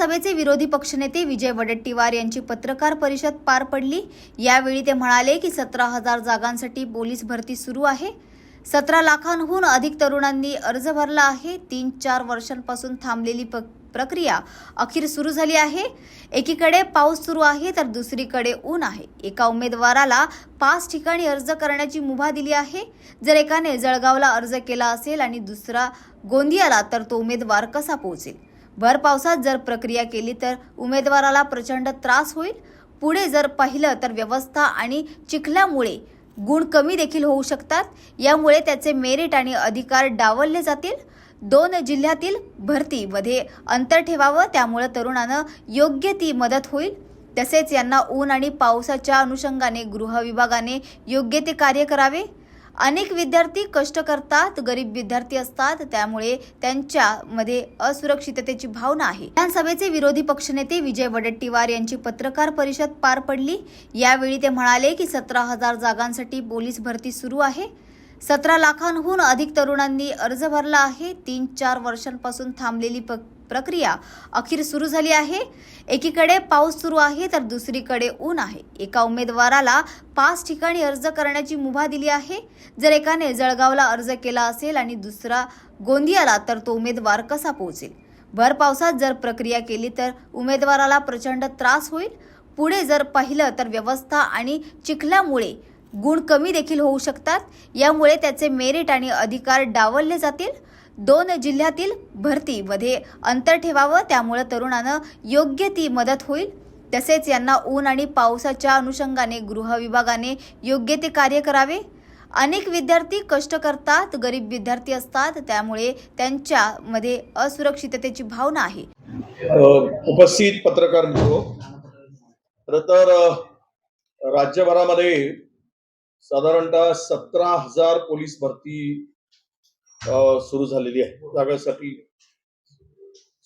विधानसभेचे विरोधी पक्षनेते विजय वडेट्टीवार यांची पत्रकार परिषद पार पडली. यावेळी ते म्हणाले की सतरा हजार जागांसाठी पोलीस भरती सुरू आहे. सतरा लाखांहून अधिक तरुणांनी अर्ज भरला आहे. तीन चार वर्षांपासून थांबलेली प- प्रक्रिया अखेर सुरू झाली आहे. एकीकडे पाऊस सुरू आहे तर दुसरीकडे ऊन आहे. एका उमेदवाराला पाच ठिकाणी अर्ज करण्याची मुभा दिली आहे. जर एकाने जळगावला अर्ज केला असेल आणि दुसरा गोंदियाला तर तो उमेदवार कसा पोहोचेल? भर पावसात जर प्रक्रिया केली तर उमेदवाराला प्रचंड त्रास होईल. पुढे जर पाहिलं तर व्यवस्था आणि चिखल्यामुळे गुण कमी देखील होऊ शकतात. यामुळे त्याचे मेरिट आणि अधिकार डावलले जातील. दोन जिल्ह्यातील भरतीमध्ये अंतर ठेवावं त्यामुळे तरुणानं योग्य ती मदत होईल. तसेच यांना ऊन आणि पावसाच्या अनुषंगाने गृह विभागाने योग्य ते कार्य करावे. अनेक विद्यार्थी कष्ट करतात गरीब विद्यार्थी असतात त्यामुळे त्यांच्यामध्ये असुरक्षिततेची भावना आहे. विधानसभेचे विरोधी पक्षनेते विजय वडेट्टीवार यांची पत्रकार परिषद पार पडली. यावेळी ते म्हणाले की सतरा हजार जागांसाठी पोलीस भरती सुरू आहे. सतरा लाखांहून अधिक तरुणांनी अर्ज भरला आहे. तीन चार वर्षांपासून थांबलेली प- प्रक्रिया अखेर सुरू झाली आहे. एकीकडे पाऊस सुरू आहे तर दुसरीकडे ऊन आहे. एका उमेदवाराला पाच ठिकाणी अर्ज करण्याची मुभा दिली आहे. जर एकाने जळगावला अर्ज केला असेल आणि दुसरा गोंदियाला तर तो उमेदवार कसा पोहोचेल? भर पावसात जर प्रक्रिया केली तर उमेदवाराला प्रचंड त्रास होईल. पुढे जर पाहिलं तर व्यवस्था आणि चिखल्यामुळे गुण कमी देखील होऊ शकतात. यामुळे त्याचे मेरिट आणि अधिकार डावलले जातील. दोन जिल्ह्यातील भरतीमध्ये अंतर ठेवावं. त्यामुळे तरुणानं योग्य ती मदत होईल. तसेच यांना ऊन आणि पावसाच्या अनुषंगाने गृह विभागाने योग्य ते कार्य करावे. अनेक विद्यार्थी कष्ट करतात. गरीब विद्यार्थी असतात. त्यामुळे त्यांच्यामध्ये असुरक्षिततेची भावना आहे. उपस्थित पत्रकार मित्र खर तर राज्यभरामध्ये साधारणतः सतरा हजार पोलीस भरती सुरू झालेली आहे. जागासाठी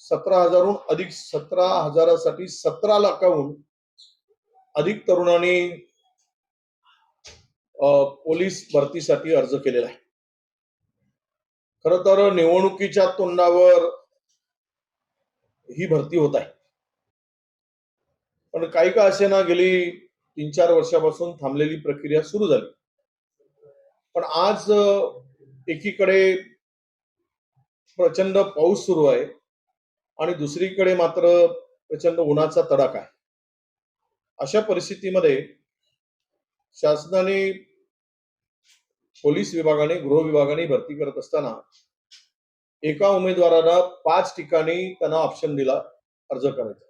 सतरा हजारहून अधिक सतरा हजारासाठी सतरा लाखाहून अधिक तरुणांनी पोलीस भरतीसाठी अर्ज केलेला आहे. खर तर निवडणुकीच्या तोंडावर ही भरती होत आहे. पण काही का असे ना गेली तीन चार वर्षापासून थांबलेली प्रक्रिया सुरू झाली. पण आज एकीकडे प्रचंड पाऊस सुरू आहे आणि दुसरीकडे मात्र प्रचंड उन्हाचा तडाखा आहे. अशा परिस्थितीमध्ये शासनाने पोलीस विभागाने गृह विभागाने भरती करत असताना एका उमेदवाराला पाच ठिकाणी त्यांना ऑप्शन दिला अर्ज करायचा.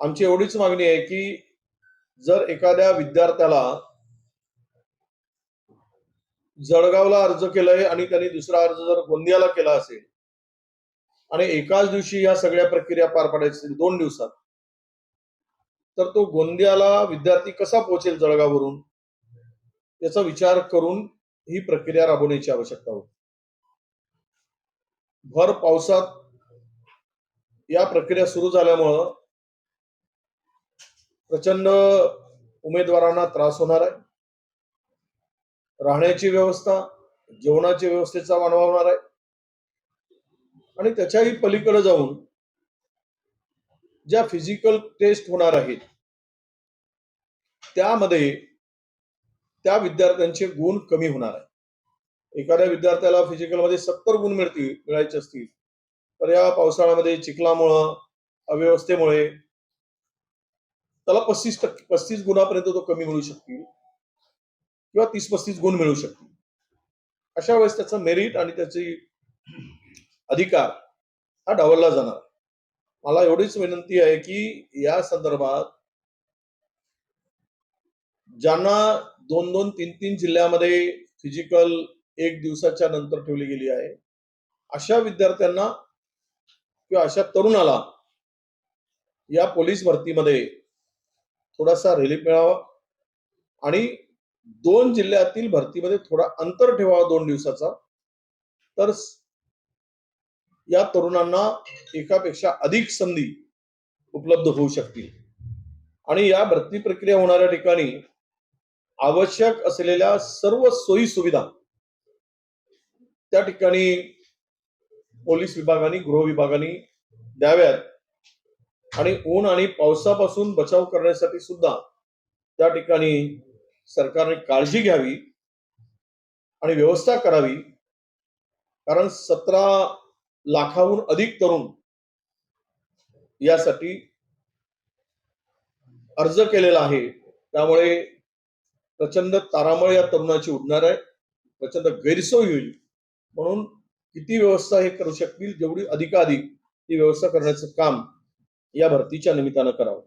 आमची एवढीच मागणी आहे की जर एखाद्या विद्यार्थ्याला जळगावला अर्ज केलाय आणि त्यांनी दुसरा अर्ज जर गोंदियाला केला असेल आणि एकाच दिवशी या सगळ्या प्रक्रिया पार पाडायच्या असतील दोन दिवसात तर तो गोंदियाला विद्यार्थी कसा पोहोचेल जळगाववरून? याचा विचार करून ही प्रक्रिया राबवण्याची आवश्यकता होती. भर पावसात या प्रक्रिया सुरू झाल्यामुळं प्रचंड उमेदवारांना त्रास होणार आहे. राहण्याची व्यवस्था जेवणाची व्यवस्थेचा मानवा होणार आहे. आणि त्याच्याही पलीकडे जाऊन ज्या फिजिकल टेस्ट होणार आहेत त्यामध्ये त्या विद्यार्थ्यांचे गुण कमी होणार आहे. एखाद्या विद्यार्थ्याला फिजिकलमध्ये सत्तर गुण मिळतील मिळायचे असतील तर या पावसाळ्यामध्ये चिखलामुळं अव्यवस्थेमुळे त्याला पस्तीस टक्के पस्तीस गुणापर्यंत तो कमी मिळू शकतील. किंवा तीस पस्तीस गुण मिळू शकतील. अशा वेळेस त्याचं मेरिट आणि त्याची अधिकार हा डावलला जाणार. मला एवढीच विनंती आहे की या संदर्भात ज्यांना दोन दोन तीन तीन जिल्ह्यामध्ये फिजिकल एक दिवसाच्या नंतर ठेवली गेली आहे अशा विद्यार्थ्यांना किंवा अशा तरुणाला या पोलीस भरतीमध्ये थोडासा रिलीफ मिळावा. आणि दोन जिल्ह्यातील भरतीमध्ये थोडा अंतर ठेवावा दोन दिवसाचा. तर या तरुणांना एकापेक्षा अधिक संधी उपलब्ध होऊ शकतील. आणि या भरती प्रक्रिया होणाऱ्या ठिकाणी आवश्यक असलेल्या सर्व सोयी सुविधा त्या ठिकाणी पोलीस विभागाने गृह विभागाने द्याव्यात. आणि ऊन आणि पावसापासून बचाव करण्यासाठी सुद्धा त्या ठिकाणी सरकारने काळजी घ्यावी आणि व्यवस्था करावी. कारण सतरा लाखाहून अधिक तरुण यासाठी अर्ज केलेला आहे. त्यामुळे प्रचंड तारामळ या तरुणाची उडणार आहे. प्रचंड गैरसोय होईल. म्हणून किती व्यवस्था हे करू शकतील जेवढी अधिकाधिक ती व्यवस्था करण्याचं काम या भरतीच्या निमित्तानं करावं.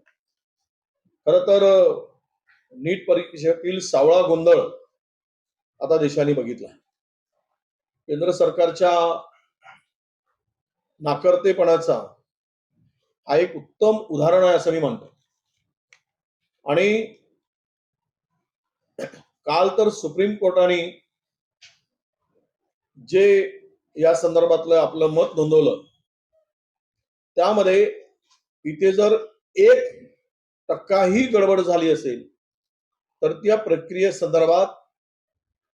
खर तर नीट परीक्षेतील सावळा गोंधळ आता देशाने बघितला. केंद्र सरकारच्या नाकर्तेपणाचा हा एक उत्तम उदाहरण आहे असं मी मानतो. आणि काल तर सुप्रीम कोर्टाने जे या संदर्भातलं आपलं मत नोंदवलं त्यामध्ये इथे जर एक टक्काही गडबड झाली असेल तर त्या प्रक्रियेसंदर्भात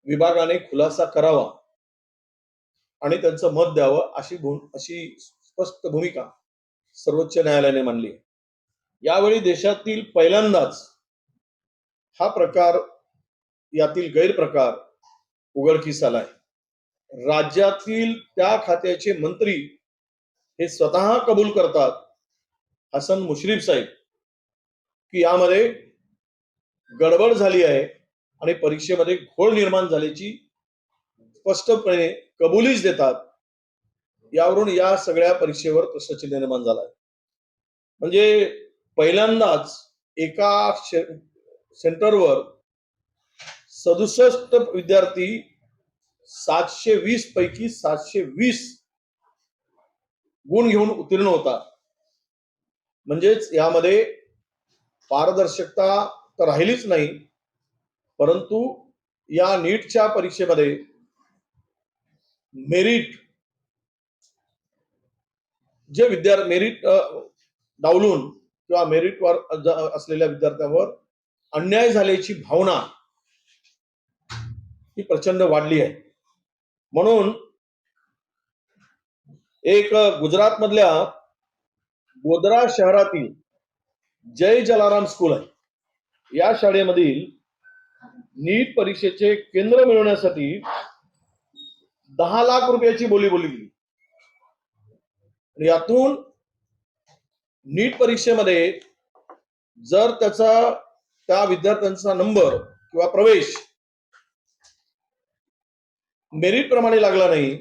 विभागाने खुलासा करावा आणि त्यांचं मत द्यावं अशी भू अशी स्पष्ट भूमिका सर्वोच्च न्यायालयाने मांडली आहे. यावेळी देशातील पहिल्यांदाच हा प्रकार यातील गैरप्रकार उघडकीस आलाय राज्यातील त्या खात्याचे मंत्री हे स्वतः कबूल करतात हसन मुश्रीफ साहेब की यामध्ये गडबड झाली आहे आणि परीक्षेमध्ये घोळ निर्माण झाल्याची स्पष्टपणे कबुलीच देतात. यावरून या सगळ्या परीक्षेवर प्रश्नचिन्ह निर्माण झाला आहे. म्हणजे पहिल्यांदाच एका शे- सेंटरवर सदुसष्ट विद्यार्थी सातशे वीस पैकी सातशे वीस गुण घेऊन उत्तीर्ण होता. म्हणजेच यामध्ये पारदर्शकता तर राहिलीच नाही परंतु या नीटच्या परीक्षेमध्ये मेरिट जे विद्यार्थी मेरिट डावलून किंवा मेरिटवर असलेल्या विद्यार्थ्यांवर अन्याय झाल्याची भावना ही प्रचंड वाढली आहे. म्हणून एक गुजरात मधल्या गोदरा शहरातील जय जलाराम स्कूल आहे. या शाळेमधील नीट परीक्षेचे केंद्र मिळवण्यासाठी दहा लाख रुपयाची बोली बोलली गेली. आणि यातून नीट परीक्षेमध्ये जर त्याचा त्या विद्यार्थ्यांचा नंबर किंवा प्रवेश मेरिट प्रमाणे लागला नाही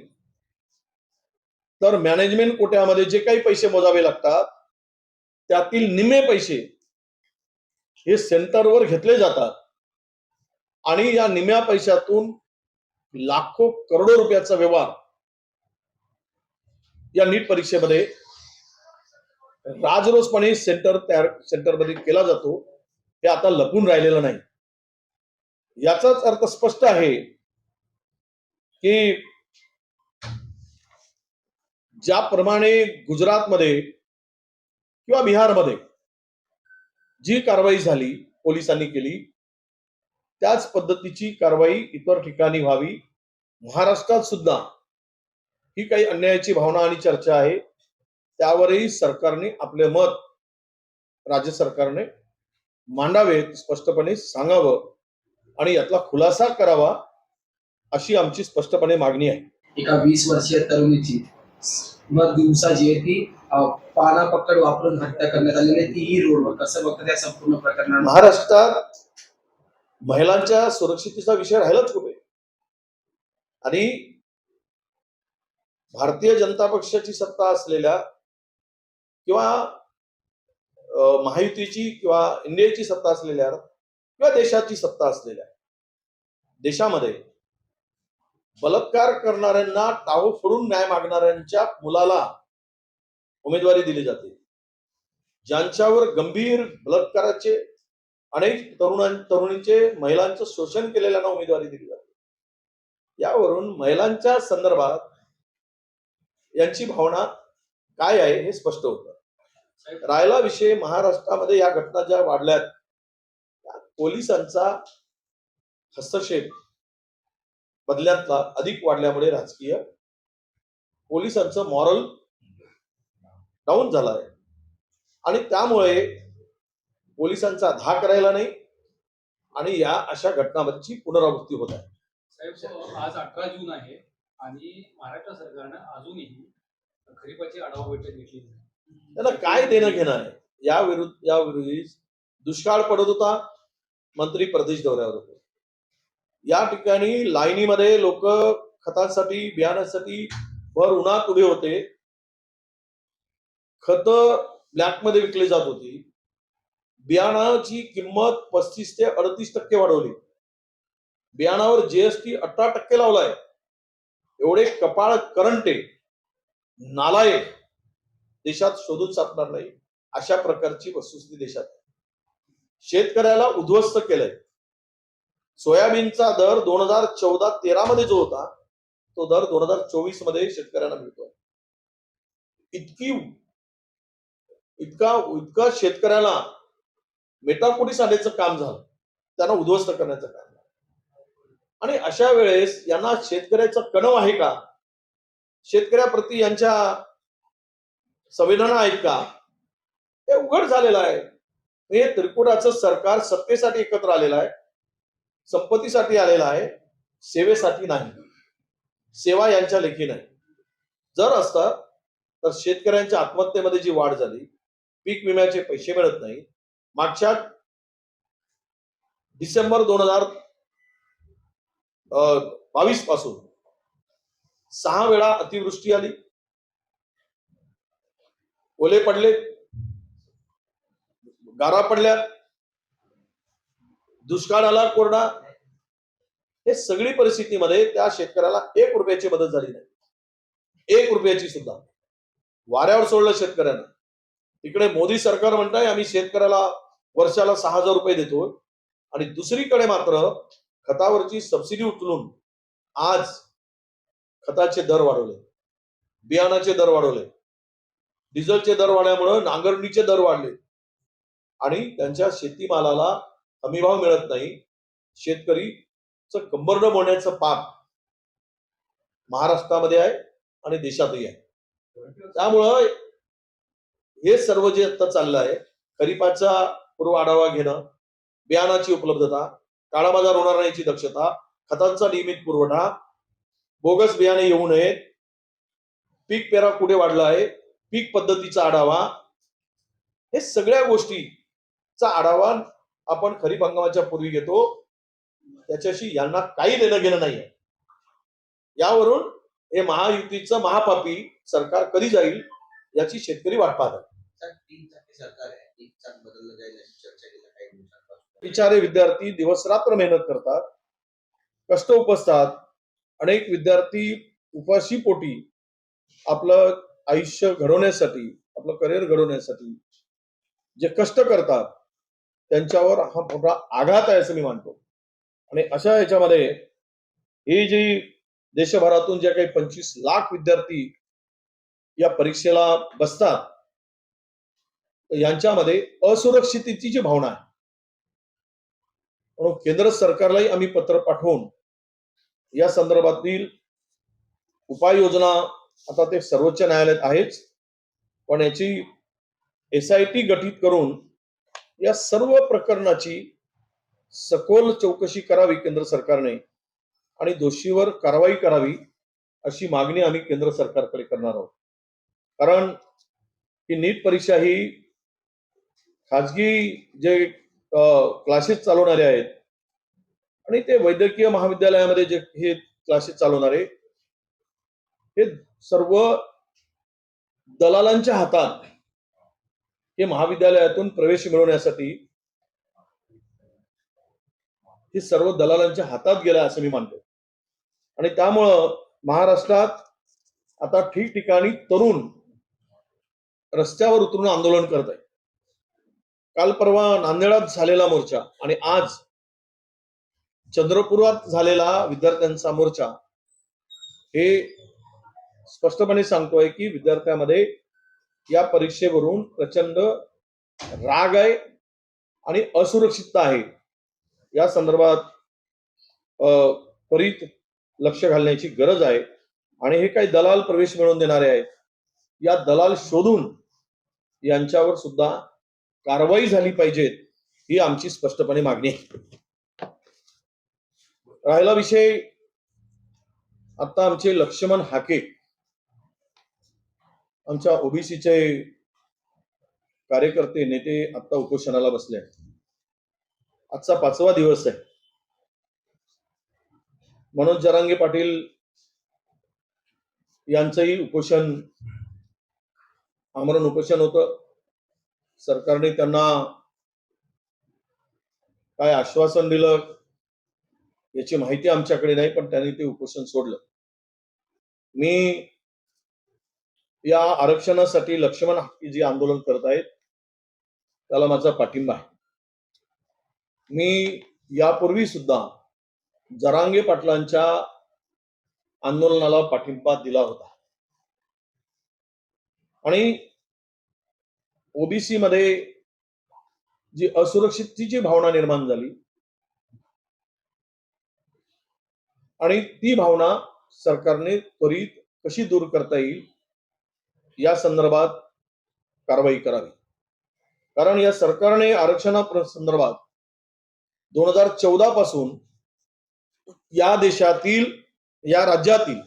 तर मॅनेजमेंट कोट्यामध्ये जे काही पैसे मोजावे लागतात त्यातील निम्मे पैसे हे सेंटरवर घेतले जातात. आणि या निम्या पैशातून लाखो करोडो रुपयाचा व्यवहार या नीट परीक्षेमध्ये राजरोसपणे सेंटर तयार सेंटरमध्ये केला जातो. हे आता लपून राहिलेलं नाही. याचाच अर्थ स्पष्ट आहे की ज्याप्रमाणे गुजरातमध्ये किंवा बिहारमध्ये जी कारवाई झाली पोलिसांनी केली त्याच पद्धतीची कारवाई इतर ठिकाणी व्हावी. महाराष्ट्रात सुद्धा ही काही अन्यायाची भावना आणि चर्चा आहे. त्यावरही सरकारने आपले मत राज्य सरकारने मांडावेत स्पष्टपणे सांगावं आणि यातला खुलासा करावा अशी आमची स्पष्टपणे मागणी आहे. एका वीस वर्षीय तरुणीची मग दिवसा जी आहे ती पाना पकड वापरून हत्या करण्यात आलेली आहे. तीही रोडवर. कसं बघतात या संपूर्ण प्रकरणात महाराष्ट्रात महिलांच्या सुरक्षितेचा विषय राहिलाच कुठे? आणि भारतीय जनता पक्षाची सत्ता असलेल्या किंवा महायुतीची किंवा इंडियाची सत्ता असलेल्या किंवा देशाची सत्ता असलेल्या देशामध्ये बलात्कार करणाऱ्यांना टाव फोडून न्याय मागणाऱ्यांच्या मुलाला उमेदवारी दिली जाते. ज्यांच्यावर गंभीर बलात्काराचे अनेक तरुणां तरुणींचे महिलांचं शोषण केलेल्यांना उमेदवारी दिली जाते. यावरून महिलांच्या संदर्भात यांची भावना काय आहे हे स्पष्ट होतं. राहिला विषय महाराष्ट्रामध्ये या घटना ज्या वाढल्यात पोलिसांचा हस्तक्षेप बदल्यातला अधिक वाढल्यामुळे राजकीय पोलिसांचं मॉरल डाऊन झालं आहे आणि त्यामुळे पोलिसांचा धाक राहिला नाही आणि या अशा घटनांची पुनरावृत्ती होत आहे. साहेब आज अठरा जून आहे आणि महाराष्ट्र सरकारनं अजूनही खरीपाची आढावा बैठक घेतली नाही. त्याला काय देणं घेणं आहे? या विरुद्ध या विरोधी दुष्काळ पडत होता. मंत्री प्रदेश दौऱ्यावर होते. या ठिकाणी लाईनीमध्ये लोक खतांसाठी बियाण्यासाठी भर उन्हात उभे होते. खत ब्लॅकमध्ये विकली जात होती. बियाणाची किंमत पस्तीस ते अडतीस टक्के वाढवली. बियाणावर जीएसटी अठरा टक्के लावलाय. एवढे कपाळ करंटे नालायक देशात शोधून सापणार नाही. अशा प्रकारची वस्तुस्थिती देशात आहे. शेतकऱ्याला उद्ध्वस्त केलंय. सोयाबीनचा दर दोन हजार चौदा तेरा मध्ये जो होता तो दर दोन हजार चोवीसमध्ये शेतकऱ्यांना मिळतोय. इतकी इतका इतका शेतकऱ्याला मेटाकुटीस आणण्याचं काम झालं. त्यांना उद्ध्वस्त करण्याचं काम झालं. आणि अशा वेळेस यांना शेतकऱ्याचा कणव आहे का? शेतकऱ्याप्रती यांच्या संवेदना आहेत का? हे उघड झालेलं आहे. हे त्रिपुराचं सरकार सत्तेसाठी एकत्र आलेलं आहे. संपत्तीसाठी आलेला आहे सेवेसाठी नाही. सेवा यांच्या लेखी नाही जर असतं तर शेतकऱ्यांच्या आत्महत्येमध्ये जी वाढ झाली पीक विम्याचे पैसे मिळत नाही. मागच्या डिसेंबर दोन हजार बावीसपासून सहा वेळा अतिवृष्टी आली. ओले पडले गारा पडल्या. दुष्काळ आला कोरडा. हे सगळी परिस्थितीमध्ये त्या शेतकऱ्याला एक रुपयाची मदत झाली नाही. एक रुपयाची सुद्धा. वाऱ्यावर सोडलं शेतकऱ्यांना. इकडे मोदी सरकार म्हणताय आम्ही शेतकऱ्याला वर्षाला सहा हजार रुपये देतो. आणि दुसरीकडे मात्र खतावरची सबसिडी उचलून आज खताचे दर वाढवले. बियाणाचे दर वाढवले. डिझेलचे दर वाढल्यामुळं नांगरणीचे दर वाढले. आणि त्यांच्या शेतीमालाला हमीभाव मिळत नाही. शेतकरीचं कंबरड होण्याचं पाप महाराष्ट्रामध्ये आहे आणि देशातही आहे. त्यामुळं हे सर्व जे आता चाललं आहे खरीपाचा पूर्व आढावा घेणं बियाणाची उपलब्धता काळा बाजार होणार नाही याची दक्षता खतांचा नियमित पुरवठा बोगस बियाणे येऊ नयेत पीक पेरा कुठे वाढला आहे पीक पद्धतीचा आढावा हे सगळ्या गोष्टीचा आढावा आपण खरीप हंगामाच्या पूर्वी घेतो त्याच्याशी यांना काही देणं घेणं नाहीये. यावरून हे महायुतीचं महापापी सरकार कधी जाईल याची शेतकरी वाट दिवसांपासून. बिचारे विद्यार्थी दिवस रात्र मेहनत करतात कष्ट उपसतात अनेक विद्यार्थी उपाशी पोटी आपलं आयुष्य घडवण्यासाठी आपलं करिअर घडवण्यासाठी जे कष्ट करतात त्यांच्यावर हा मोठा आघात आहे असं मी मानतो. आणि अशा याच्यामध्ये ही जी देशभरातून जे काही पंचवीस लाख विद्यार्थी या परीक्षेला बसतात यांच्यामध्ये असुरक्षिततेची जी भावना आहे. म्हणून केंद्र सरकारलाही आम्ही पत्र पाठवून या संदर्भातील उपाययोजना आता ते सर्वोच्च न्यायालयात आहेच. पण याची एस आय टी गठीत करून या सर्व प्रकरणाची सखोल चौकशी करावी केंद्र सरकारने आणि दोषीवर कारवाई करावी अशी मागणी आम्ही केंद्र सरकारकडे करणार आहोत. कारण ही नीट परीक्षा ही खाजगी जे क्लासेस चालवणारे आहेत आणि ते वैद्यकीय महाविद्यालयामध्ये जे हे क्लासेस चालवणारे हे सर्व दलालांच्या हातात हे महाविद्यालयातून प्रवेश मिळवण्यासाठी हे सर्व दलालांच्या हातात गेलं असं मी मानतो. आणि त्यामुळं महाराष्ट्रात आता ठिकठिकाणी तरुण रस्त्यावर उतरून आंदोलन करत आहे काल परवा नांदेडात झालेला मोर्चा आणि आज चंद्रपुरात झालेला विद्यार्थ्यांचा मोर्चा हे स्पष्टपणे सांगतोय की विद्यार्थ्यामध्ये या परीक्षेवरून प्रचंड राग आहे आणि असुरक्षितता आहे. या संदर्भात अ, त्वरित लक्ष घालण्याची गरज आहे. आणि हे काही दलाल प्रवेश मिळवून देणारे आहेत. या दलाल शोधून यांच्यावर सुद्धा कारवाई झाली पाहिजेत ही आमची स्पष्टपणे मागणी आहे. राहिला विषय. आता आमचे लक्ष्मण हाके आमच्या ओबीसीचे कार्यकर्ते नेते आता उपोषणाला बसले आजचा पाचवा दिवस आहे. मनोज जरांगे पाटील यांचंही उपोषण आमरण उपोषण होतं. सरकारने त्यांना काय आश्वासन दिलं याची माहिती आमच्याकडे नाही पण त्यांनी ते उपोषण सोडलं. मी या आरक्षणासाठी लक्ष्मण हक्की जे आंदोलन करत आहेत त्याला माझा पाठिंबा आहे. मी यापूर्वी सुद्धा जरांगे पाटलांच्या आंदोलनाला पाठिंबा दिला होता. आणि ओबीसी मध्ये जी असुरक्षिततेची भावना निर्माण झाली आणि ती भावना सरकारने त्वरित कशी दूर करता येईल या संदर्भात कारवाई करावी. कारण या सरकारने आरक्षणा संदर्भात दोन हजार चौदा पासून या देशातील या राज्यातील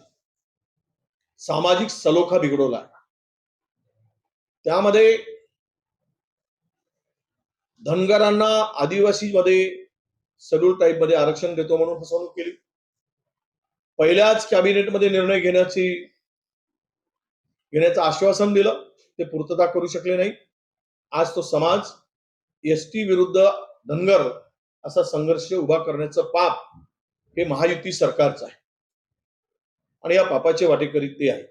सामाजिक सलोखा बिघडवला. त्यामध्ये धनगरांना आदिवासी मध्ये शेड्यूल टाईपमध्ये आरक्षण देतो म्हणून फसवणूक केली. पहिल्याच कॅबिनेटमध्ये निर्णय घेण्याची घेण्याचं आश्वासन दिलं ते पूर्तता करू शकले नाही. आज तो समाज एस टी विरुद्ध धनगर असा संघर्ष उभा करण्याचं पाप हे महायुती सरकारचं आहे. आणि या पापाचे वाटेकरी ते आहे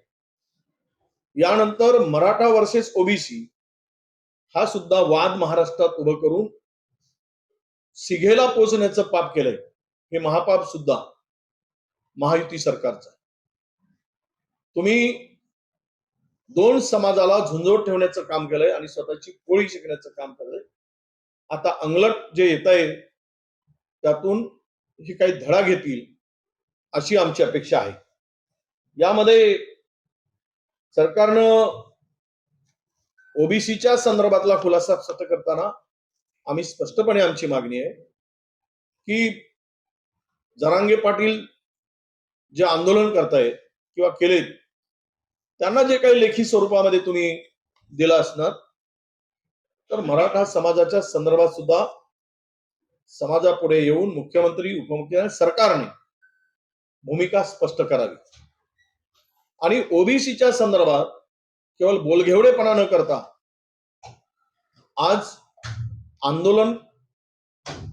यानंतर मराठा वर्सेस ओबीसी हा सुद्धा वाद महाराष्ट्रात उभं करून सिघेला पोचण्याचं पाप केलंय. हे महापाप सुद्धा महायुती सरकारचं आहे. तुम्ही दोन समाजाला झुंजवत ठेवण्याचं काम केलंय आणि स्वतःची कोळी शिकण्याचं काम केलंय. आता अंगलट जे येत आहे त्यातून ही काही धडा घेतील अशी आमची अपेक्षा आहे. यामध्ये सरकारनं ओबीसीच्या संदर्भातला खुलासा सत करताना आम्ही स्पष्टपणे आमची मागणी आहे की जरांगे पाटील जे आंदोलन करतायत किंवा केलेत त्यांना जे काही लेखी स्वरूपामध्ये तुम्ही दिलं असणार तर मराठा समाजाच्या संदर्भात सुद्धा समाजापुढे येऊन मुख्यमंत्री उपमुख्यमंत्री सरकारने भूमिका स्पष्ट करावी. आणि ओबीसीच्या संदर्भात केवळ बोलघेवडेपणा न करता आज आंदोलन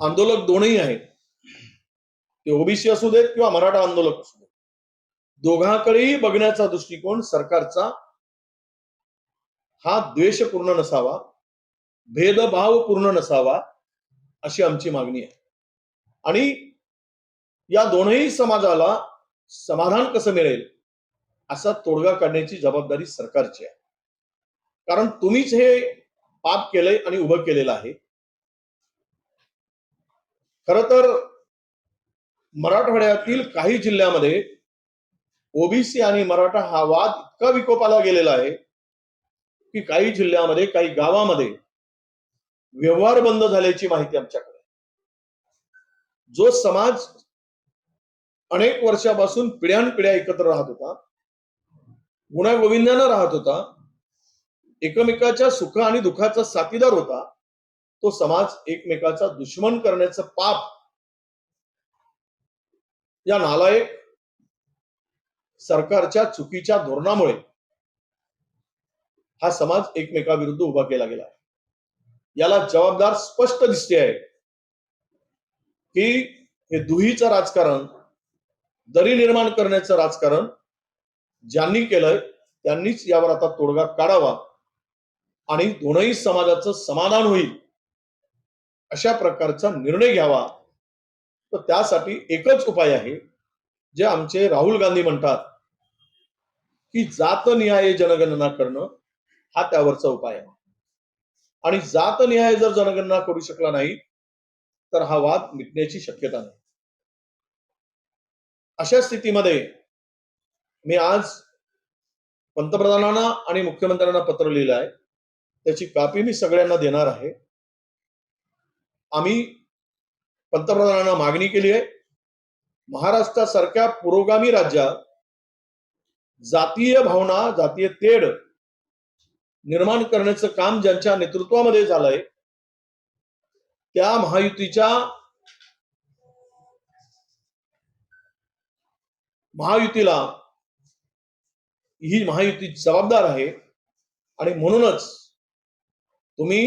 आंदोलक दोनही आहेत. ते ओबीसी असू देत किंवा मराठा आंदोलक असू देत. दोघांकडेही बघण्याचा दृष्टिकोन सरकारचा हा द्वेषपूर्ण नसावा भेदभावपूर्ण नसावा अशी आमची मागणी आहे. आणि या दोनही समाजाला समाधान कसं मिळेल असा तोडगा काढण्याची जबाबदारी सरकारची आहे. कारण तुम्हीच हे पाप केलंय आणि उभं केलेलं आहे. खर तर मराठवाड्यातील काही जिल्ह्यामध्ये ओबीसी आणि मराठा हा वाद इतका विकोपाला गेलेला आहे की काही जिल्ह्यामध्ये काही गावामध्ये व्यवहार बंद झाल्याची माहिती आमच्याकडे जो समाज अनेक वर्षापासून पिढ्यानपिढ्या एकत्र राहत होता गुण्यागोविंदानं राहत होता एकमेकाच्या सुख आणि दुःखाचा साथीदार होता तो समाज एकमेकाचा दुश्मन करण्याचं पाप या नालायक सरकारच्या चुकीच्या धोरणामुळे हा समाज एकमेकाविरुद्ध उभा केला गेला. आहे याला जबाबदार स्पष्ट दिसते आहे की हे दुहीचं राजकारण दरी निर्माण करण्याचं राजकारण ज्यांनी केलंय त्यांनीच यावर आता तोडगा काढावा आणि दोनही समाजाचं समाधान होईल अशा प्रकारचा निर्णय घ्यावा. तर त्यासाठी एकच उपाय आहे जे आमचे राहुल गांधी म्हणतात की जातनिहाय जनगणना करणं हा त्यावरचा उपाय आहे. आणि जातनिहाय जर जनगणना करू शकला नाही तर हा वाद मिटण्याची शक्यता नाही. अशा स्थितीमध्ये मी आज पंतप्रधानांना आणि मुख्यमंत्र्यांना पत्र लिहिलं आहे त्याची कापी मी सगळ्यांना देणार आहे. आम्ही पंतप्रधानांना मागणी केली आहे. महाराष्ट्रासारख्या पुरोगामी राज्यात जातीय भावना जातीय तेढ निर्माण करण्याचं काम ज्यांच्या नेतृत्वामध्ये झालंय त्या महायुतीच्या महायुतीला ही महायुती जबाबदार आहे. आणि म्हणूनच तुम्ही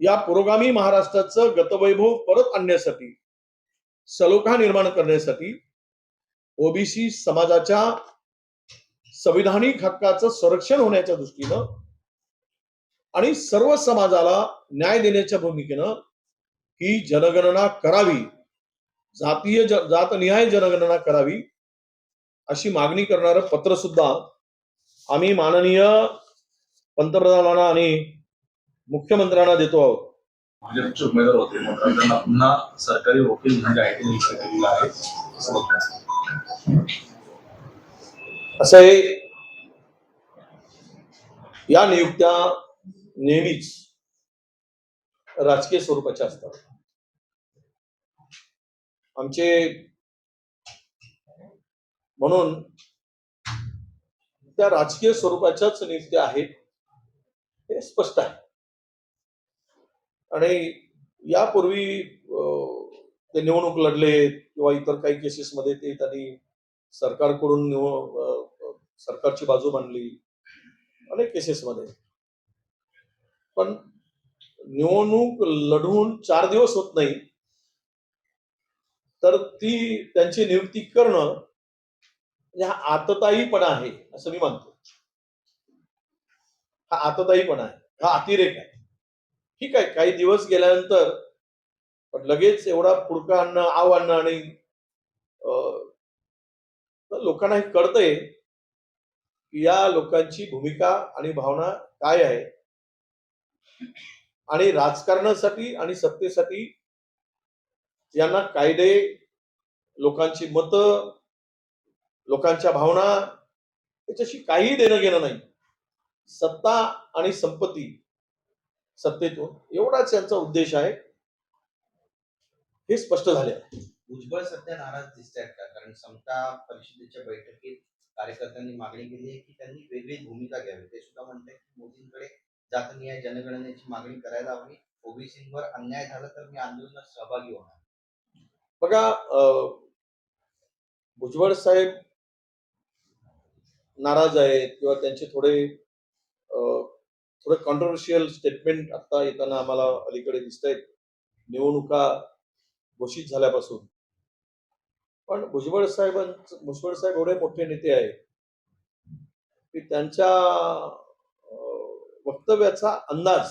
या पुरोगामी महाराष्ट्राचं गतवैभव परत आणण्यासाठी सलोखा निर्माण करण्यासाठी ओबीसी समाजाच्या संविधानिक हक्काचं संरक्षण होण्याच्या दृष्टीनं आणि सर्व समाजाला न्याय देण्याच्या भूमिकेनं ही जनगणना करावी जातीय ज- जातनिहाय जनगणना करावी अशी मागणी करणारं पत्र सुद्धा आम्ही माननीय पंतप्रधानांना आणि मुख्यमंत्र्यांना देतो आहोत. भाजपचे उमेदवार होते. मात्र त्यांना पुन्हा सरकारी वकील म्हणजे आय टी आहे. असं आहे या नियुक्त्या नेहमीच राजकीय स्वरूपाच्या असतात. आमचे म्हणून त्या राजकीय स्वरूपाच्याच नियुक्त्या आहेत हे स्पष्ट आहे. आणि यापूर्वी ते निवडणूक लढले किंवा इतर काही केसेसमध्ये ते त्यांनी सरकारकडून निव- सरकारची बाजू मांडली. अनेक केसेसमध्ये पण निवडणूक लढवून चार दिवस होत नाही. तर ती त्यांची नियुक्ती करणं म्हणजे हा आतताईपणा आहे असं मी मानतो. हा आतताईपणा आहे. हा अतिरेक आहे. ठीक आहे काही दिवस गेल्यानंतर पण लगेच एवढा पुडका आणणं आव आणणं आणि अं, लोकांना हे कळतंय की या लोकांची भूमिका आणि भावना काय आहे. आणि राजकारणासाठी आणि सत्तेसाठी यांना कायदे लोकांची मतं लोकांच्या भावना याच्याशी काही देणं घेणं नाही. सत्ता आणि संपत्ती सत्तेतून एवढाच यांचा उद्देश आहे. हे स्पष्ट झाले. भुजबळ सध्या नाराज दिसत आहेत का? कारण समता परिषदेच्या बैठकीत कार्यकर्त्यांनी मागणी केली आहे की त्यांनी वेगळी भूमिका घ्यावी. ते सुद्धा म्हणतात की मोदींकडे जातनिहाय जनगणनेची मागणी करायला हवी. ओबीसींवर अन्याय झाला तर मी आंदोलनात सहभागी होणार. बघा भुजबळ साहेब नाराज आहेत किंवा त्यांचे थोडे थोडे कॉन्ट्रोवर्शियल स्टेटमेंट आता येताना आम्हाला अलीकडे दिसत आहेत निवडणुका घोषित झाल्यापासून. पण भुजबळ साहेबांच भुजबळ साहेब एवढे मोठे नेते आहेत की त्यांच्या वक्तव्याचा अंदाज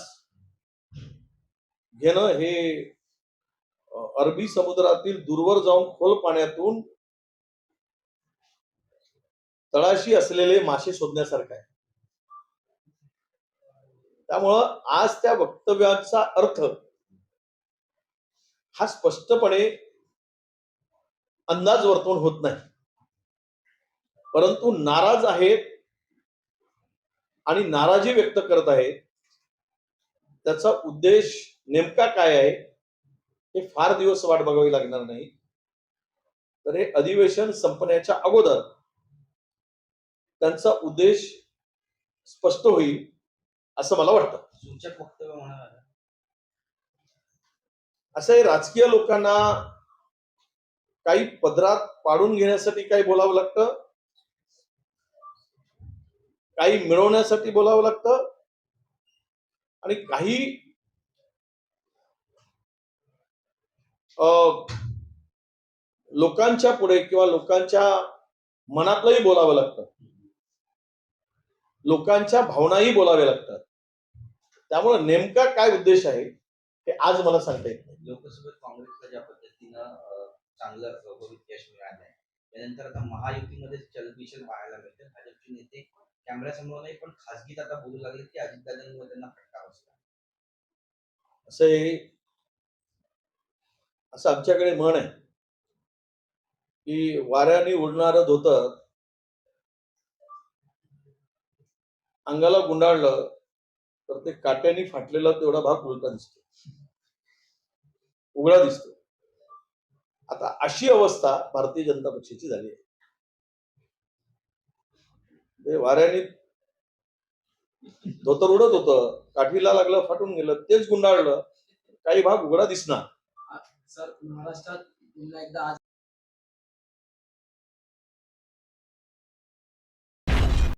घेणं हे अरबी समुद्रातील दूरवर जाऊन खोल पाण्यातून तळाशी असलेले मासे शोधण्यासारखं आहे. त्यामुळं आज त्या वक्तव्याचा अर्थ हा स्पष्टपणे अंदाज वर्तवून होत नाही. परंतु नाराज आहेत आणि नाराजी व्यक्त करत आहेत त्याचा उद्देश नेमका काय आहे हे फार दिवस वाट बघावी लागणार नाही. तर हे अधिवेशन संपण्याच्या अगोदर त्यांचा उद्देश स्पष्ट होईल असं मला वाटतं. सूचक वक्तव्य असं हे राजकीय लोकांना काही पदरात पाडून घेण्यासाठी काही बोलावं लागतं? काही मिळवण्यासाठी बोलावं लागतं? आणि काही अं, लोकांच्या पुढे किंवा लोकांच्या मनातलंही बोलावं लागतं. लोकांच्या भावनाही बोलाव्या लागतात. त्यामुळे नेमका काय उद्देश आहे? हे आज मला सांगता येत नाही. लोकसभेत काँग्रेसला ज्या पद्धतीनं चांगलं यश मिळालं आहे त्यानंतर आता महायुतीमध्ये चलबिचल पाहायला मिळते भाजपचे नेते कॅमेऱ्यासमोर नाही पण खासगीत आता बोलू लागले की अजितदादांमुळे त्यांना फटका बसला. असं हे असं आमच्याकडे म्हण आहे की वाऱ्याने उडणारं धोतर अंगाला गुंडाळलं तर ते काट्याने फाटलेला तेवढा भाग उलटा दिसतो. उघडा दिसतो. आता अशी अवस्था भारतीय जनता पक्षाची झाली आहे. ते वाऱ्याने धोतर उडत होतं काठीला लागलं फाटून गेलं तेच गुंडाळलं काही भाग उघडा दिसणार. सर महाराष्ट्रात पुन्हा एकदा आज